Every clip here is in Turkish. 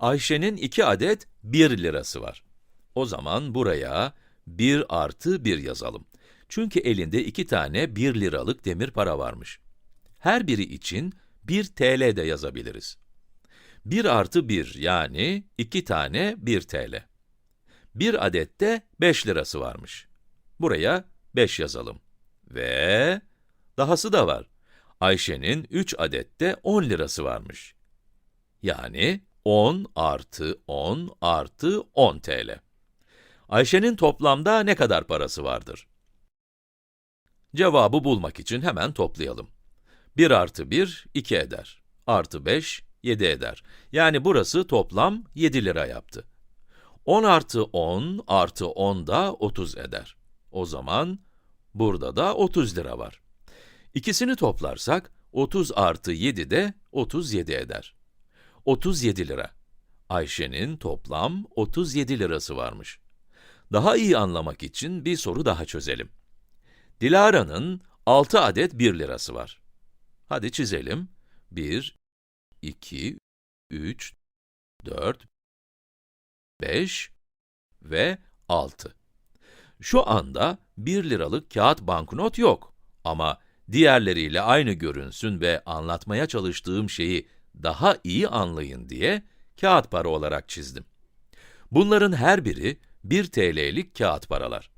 Ayşe'nin 2 adet 1 lirası var. O zaman buraya 1 artı 1 yazalım. Çünkü elinde 2 tane 1 liralık demir para varmış. Her biri için 1 TL de yazabiliriz. 1 artı 1 yani 2 tane 1 TL. Bir adet de 5 lirası varmış. Buraya 5 yazalım. Ve dahası da var. Ayşe'nin 3 adet de 10 lirası varmış. Yani 10 artı 10 artı 10 TL. Ayşe'nin toplamda ne kadar parası vardır? Cevabı bulmak için hemen toplayalım. 1 artı 1, 2 eder. Artı 5, 7 eder. Yani burası toplam 7 lira yaptı. 10 artı 10 artı 10 da 30 eder. O zaman burada da 30 lira var. İkisini toplarsak 30 artı 7 de 37 eder. 37 lira. Ayşe'nin toplam 37 lirası varmış. Daha iyi anlamak için bir soru daha çözelim. Dilara'nın 6 adet 1 lirası var. Hadi çizelim. 1, 2, 3, 4, 5 ve 6. Şu anda 1 liralık kağıt banknot yok. Ama diğerleriyle aynı görünsün ve anlatmaya çalıştığım şeyi daha iyi anlayın diye kağıt para olarak çizdim. Bunların her biri 1 TL'lik kağıt paralar.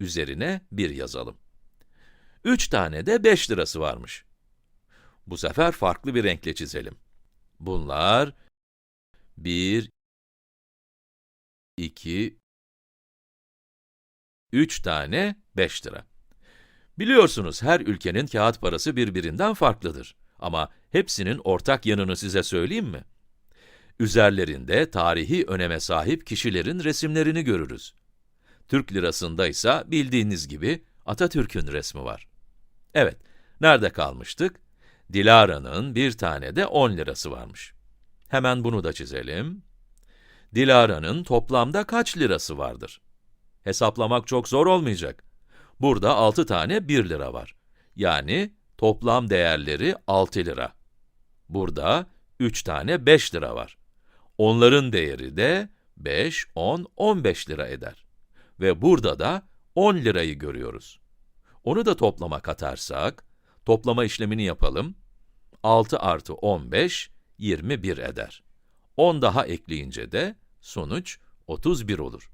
Üzerine 1 yazalım. 3 tane de 5 lirası varmış. Bu sefer farklı bir renkle çizelim. Bunlar 1, 2, 3 tane 5 lira. Biliyorsunuz her ülkenin kağıt parası birbirinden farklıdır. Ama hepsinin ortak yanını size söyleyeyim mi? Üzerlerinde tarihi öneme sahip kişilerin resimlerini görürüz. Türk lirasında ise bildiğiniz gibi Atatürk'ün resmi var. Evet, nerede kalmıştık? Dilara'nın bir tane de 10 lirası varmış. Hemen bunu da çizelim. Dilara'nın toplamda kaç lirası vardır? Hesaplamak çok zor olmayacak. Burada 6 tane 1 lira var. Yani toplam değerleri 6 lira. Burada 3 tane 5 lira var. Onların değeri de 5, 10, 15 lira eder. Ve burada da 10 lirayı görüyoruz. Onu da toplama katarsak, toplama işlemini yapalım. 6 artı 15, 21 eder. 10 daha ekleyince de sonuç 31 olur.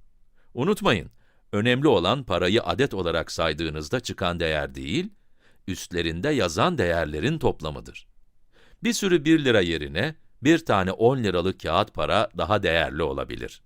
Unutmayın, önemli olan parayı adet olarak saydığınızda çıkan değer değil, üstlerinde yazan değerlerin toplamıdır. Bir sürü 1 lira yerine bir tane 10 liralık kağıt para daha değerli olabilir.